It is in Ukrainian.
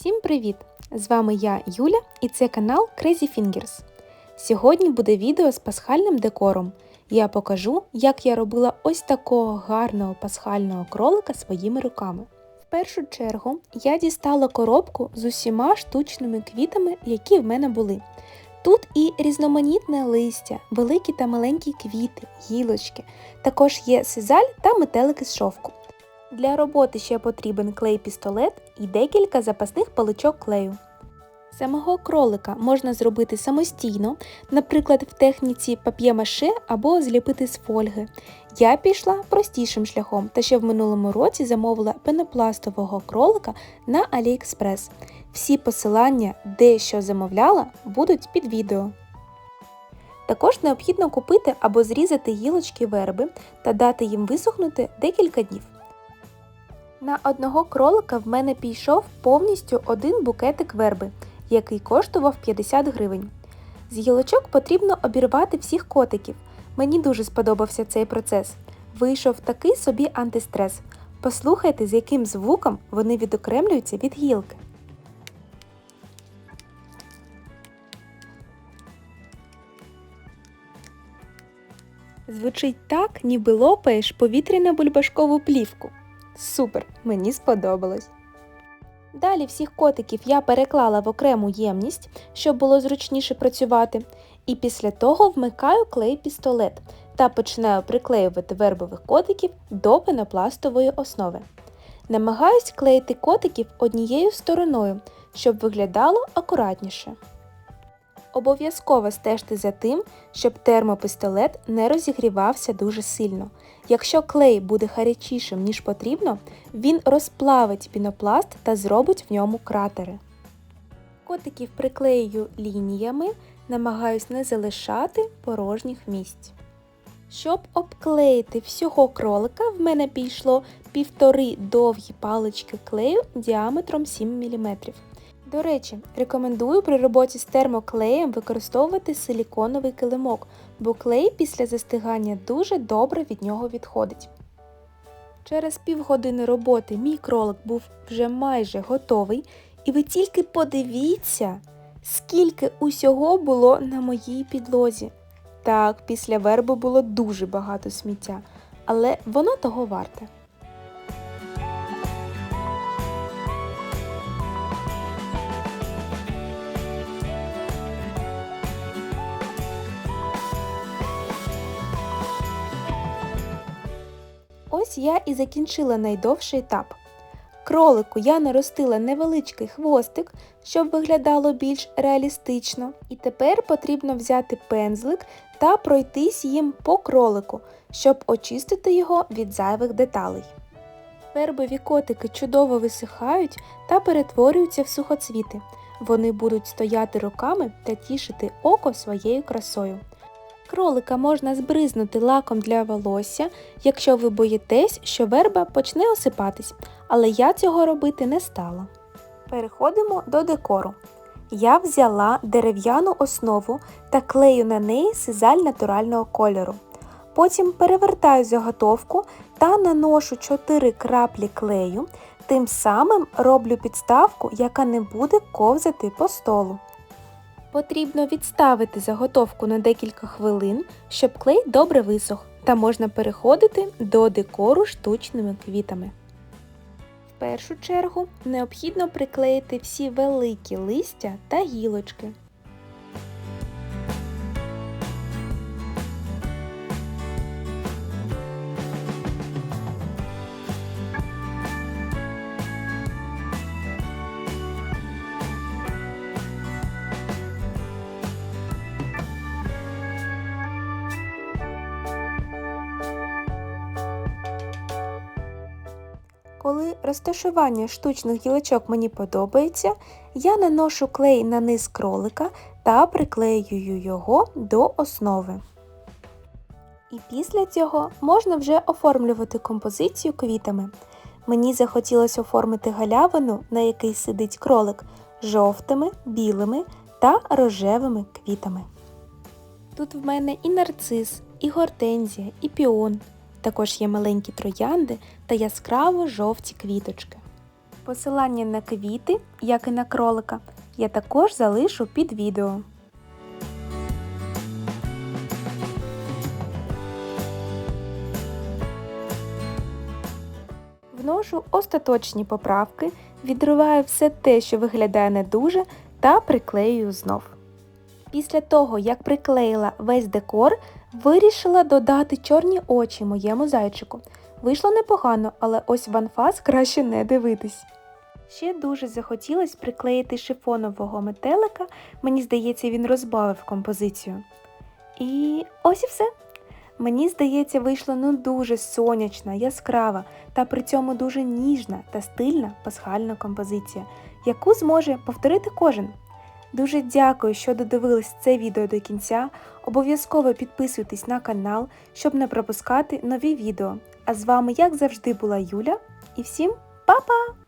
Всім привіт! З вами я, Юля, і це канал Crazy Fingers. Сьогодні буде відео з пасхальним декором. Я покажу, як я робила ось такого гарного пасхального кролика своїми руками. В першу чергу я дістала коробку з усіма штучними квітами, які в мене були. Тут і різноманітне листя, великі та маленькі квіти, гілочки. Також є сизаль та метелики з шовку. Для роботи ще потрібен клей-пістолет і декілька запасних паличок клею. Самого кролика можна зробити самостійно, наприклад, в техніці пап'є-маше або зліпити з фольги. Я пішла простішим шляхом та ще в минулому році замовила пенопластового кролика на AliExpress. Всі посилання, де що замовляла, будуть під відео. Також необхідно купити або зрізати гілочки верби та дати їм висохнути декілька днів. На одного кролика в мене пішов повністю один букетик верби, який коштував 50 гривень. З гілочок потрібно обірвати всіх котиків. Мені дуже сподобався цей процес. Вийшов такий собі антистрес. Послухайте, з яким звуком вони відокремлюються від гілки. Звучить так, ніби лопаєш повітряно бульбашкову плівку. Супер, мені сподобалось. Далі всіх котиків я переклала в окрему ємність, щоб було зручніше працювати, і після того вмикаю клей-пістолет та починаю приклеювати вербових котиків до пенопластової основи. Намагаюсь клеїти котиків однією стороною, щоб виглядало акуратніше. Обов'язково стежте за тим, щоб термопістолет не розігрівався дуже сильно. Якщо клей буде гарячішим, ніж потрібно, він розплавить пінопласт та зробить в ньому кратери. Котиків приклею лініями, намагаюсь не залишати порожніх місць. Щоб обклеїти всього кролика, в мене пішло півтори довгі палички клею діаметром 7 мм. До речі, рекомендую при роботі з термоклеєм використовувати силіконовий килимок, бо клей після застигання дуже добре від нього відходить. Через півгодини роботи мій кролик був вже майже готовий, і ви тільки подивіться, скільки усього було на моїй підлозі. Так, після верби було дуже багато сміття, але воно того варте. Ось я і закінчила найдовший етап. Кролику я наростила невеличкий хвостик, щоб виглядало більш реалістично, і тепер потрібно взяти пензлик та пройтись їм по кролику, щоб очистити його від зайвих деталей. Вербові котики чудово висихають та перетворюються в сухоцвіти. Вони будуть стояти роками та тішити око своєю красою. Кролика можна збризнути лаком для волосся, якщо ви боїтесь, що верба почне осипатись, але я цього робити не стала. Переходимо до декору. Я взяла дерев'яну основу та клею на неї сизаль натурального кольору. Потім перевертаю заготовку та наношу 4 краплі клею, тим самим роблю підставку, яка не буде ковзати по столу. Потрібно відставити заготовку на декілька хвилин, щоб клей добре висох, та можна переходити до декору штучними квітами. В першу чергу необхідно приклеїти всі великі листя та гілочки. Коли розташування штучних гілочок мені подобається, я наношу клей на низ кролика та приклеюю його до основи. І після цього можна вже оформлювати композицію квітами. Мені захотілося оформити галявину, на якій сидить кролик, жовтими, білими та рожевими квітами. Тут в мене і нарцис, і гортензія, і піон. Також є маленькі троянди та яскраво жовті квіточки. Посилання на квіти, як і на кролика, я також залишу під відео. Вношу остаточні поправки, відриваю все те, що виглядає не дуже, та приклеюю знов. Після того, як приклеїла весь декор, вирішила додати чорні очі моєму зайчику. Вийшло непогано, але ось в анфас краще не дивитись. Ще дуже захотілося приклеїти шифонового метелика, мені здається, він розбавив композицію. І ось і все. Мені здається, вийшло ну дуже сонячна, яскрава та при цьому дуже ніжна та стильна пасхальна композиція, яку зможе повторити кожен. Дуже дякую, що додивились це відео до кінця. Обов'язково підписуйтесь на канал, щоб не пропускати нові відео. А з вами, як завжди, була Юля. І всім па-па!